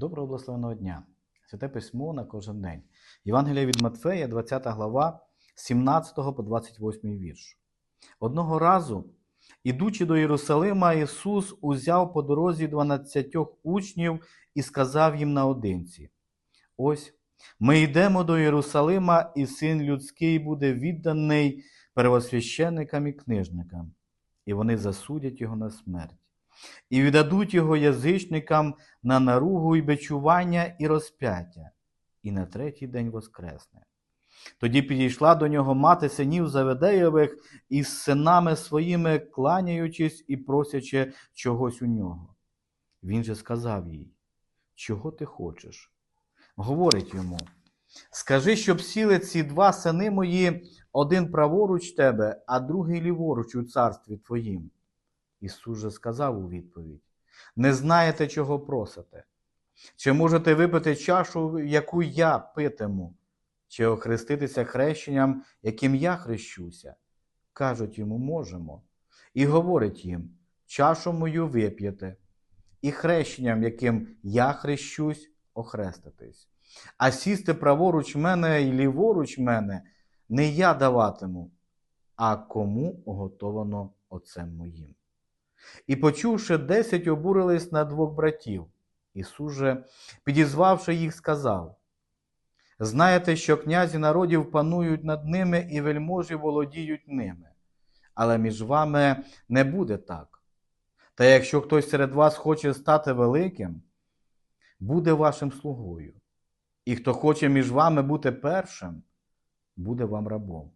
Доброго благословеного дня! Святе письмо на кожен день. Євангелія від Матфея, 20 глава, 17 по 28 вірш. Одного разу, ідучи до Єрусалима, Ісус узяв по дорозі 12 учнів і сказав їм наодинці: Ось ми йдемо до Єрусалима, і син людський буде відданий первосвященникам і книжникам, і вони засудять його на смерть і віддадуть його язичникам на наругу і бичування і розп'яття, і на третій день воскресне. Тоді підійшла до нього мати синів Заведеєвих із синами своїми, кланяючись і просячи чогось у нього. Він же сказав їй: Чого ти хочеш? Говорить йому: Скажи, щоб сіли ці два сини мої, один праворуч тебе, а другий ліворуч у царстві твоїм. Ісус же сказав у відповідь: Не знаєте, чого просите? Чи можете випити чашу, яку я питиму, чи охреститися хрещенням, яким я хрещуся? Кажуть йому, можемо. І говорить їм: чашу мою вип'єте, і хрещенням, яким я хрещусь, охреститись. А сісти праворуч мене і ліворуч мене не я даватиму, а кому готовано отцем моїм. І, почувши, десять обурились на двох братів. Ісус же, підізвавши їх, сказав: Знаєте, що князі народів панують над ними і вельможі володіють ними, але між вами не буде так. Та якщо хтось серед вас хоче стати великим, буде вашим слугою, і хто хоче між вами бути першим, буде вам рабом.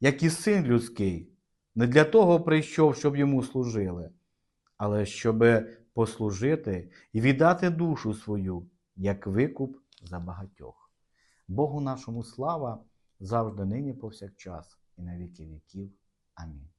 Як і син людський, не для того прийшов, щоб йому служили, але щоб послужити і віддати душу свою, як викуп за багатьох. Богу нашому слава завжди нині повсякчас і на віки віків. Амінь.